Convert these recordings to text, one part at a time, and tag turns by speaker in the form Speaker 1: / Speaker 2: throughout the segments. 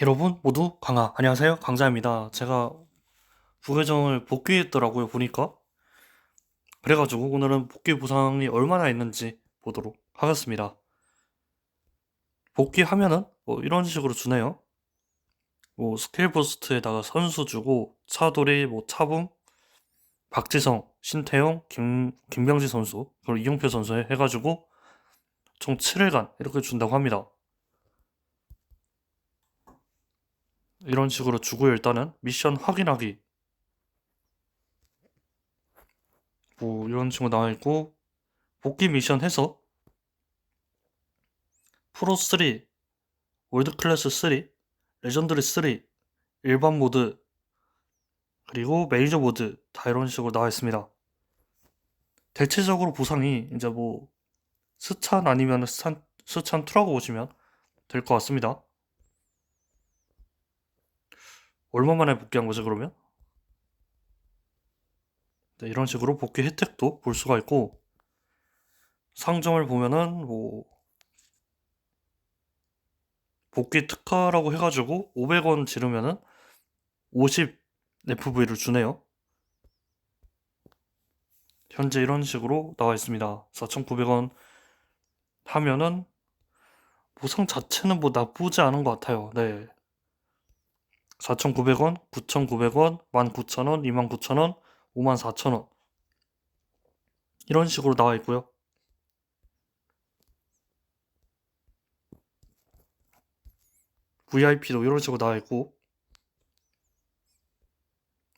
Speaker 1: 여러분 모두 강하 안녕하세요. 강자입니다. 제가 부계정을 복귀했더라고요 보니까. 그래가지고 오늘은 복귀 보상이 얼마나 있는지 보도록 하겠습니다. 복귀하면은 뭐 이런 식으로 주네요. 뭐 스킬 부스트에다가 선수 주고 차돌이 뭐 차붐 박지성 신태용 김 김병지 선수 그리고 이용표 선수 해- 해가지고 총 7일간 이렇게 준다고 합니다 이런 식으로 주고 일단은. 미션 확인하기. 뭐 이런 식으로 나와 있고 복귀 미션 해서 프로 3 월드 클래스 3 레전드리 3 일반 모드 그리고 메이저 모드 다 이런 식으로 나와 있습니다. 대체적으로 보상이 이제 뭐 스찬 아니면 스찬 스찬 2라고 보시면 될 것 같습니다 얼마 만에 복귀한 거죠, 그러면? 네, 이런 식으로 복귀 혜택도 볼 수가 있고, 상점을 보면은, 뭐, 복귀 특가라고 해가지고, 500원 지르면은, 50 FV를 주네요. 현재 이런 식으로 나와 있습니다. 4,900원 하면은, 보상 자체는 뭐 나쁘지 않은 것 같아요. 네. 4,900원, 9,900원, 19,000원, 29,000원, 54,000원. 이런 식으로 나와 있고요. VIP도 이런 식으로 나와 있고.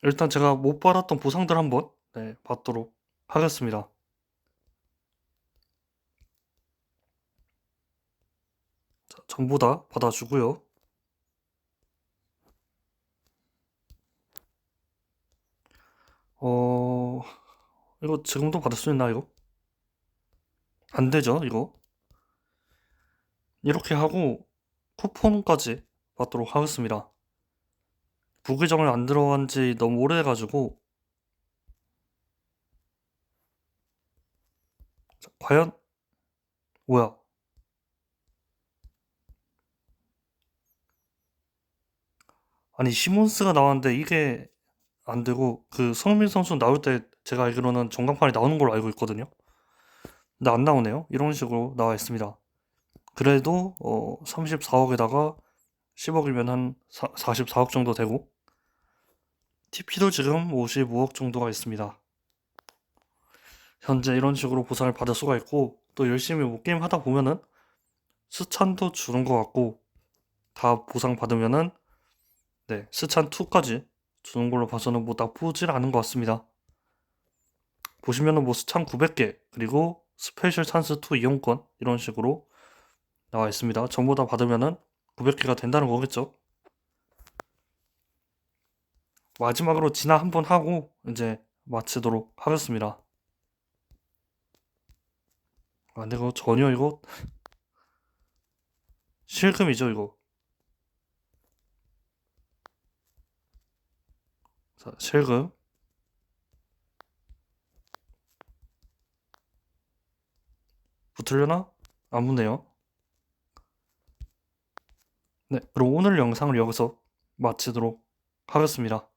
Speaker 1: 일단 제가 못 받았던 보상들 한번 네, 받도록 하겠습니다. 자, 전부 다 받아주고요. 어, 이거 지금도 받을 수 있나, 이거? 안 되죠, 이거? 이렇게 하고 쿠폰까지 받도록 하겠습니다. 부계정을 안 들어간 지 너무 오래돼가지고 자, 과연 뭐야? 아니 시몬스가 나왔는데 이게 안 되고 그 손흥민 선수 나올 때 제가 알기로는 전광판이 나오는 걸로 알고 있거든요. 근데 안 나오네요. 이런 식으로 나와 있습니다. 그래도 어 34억에다가 10억이면 한 4, 44억 정도 되고 TP도 지금 55억 정도가 있습니다. 현재 이런 식으로 보상을 받을 수가 있고 또 열심히 뭐 게임 하다 보면은 스찬도 주는 것 같고 다 보상 받으면은 네 스찬 2까지 주는 걸로 봐서는 뭐 나쁘진 않은 것 같습니다. 보시면은 뭐 스찬 900개 그리고 스페셜 찬스 2 이용권 이런 식으로 나와 있습니다. 전부 다 받으면은 900개가 된다는 거겠죠. 마지막으로 진화 한 번 하고 이제 마치도록 하겠습니다. 아, 근데 이거 전혀 이거 실금이죠, 이거. 자, 실금. 붙으려나? 안 붙네요. 네, 그럼 오늘 영상을 여기서 마치도록 하겠습니다.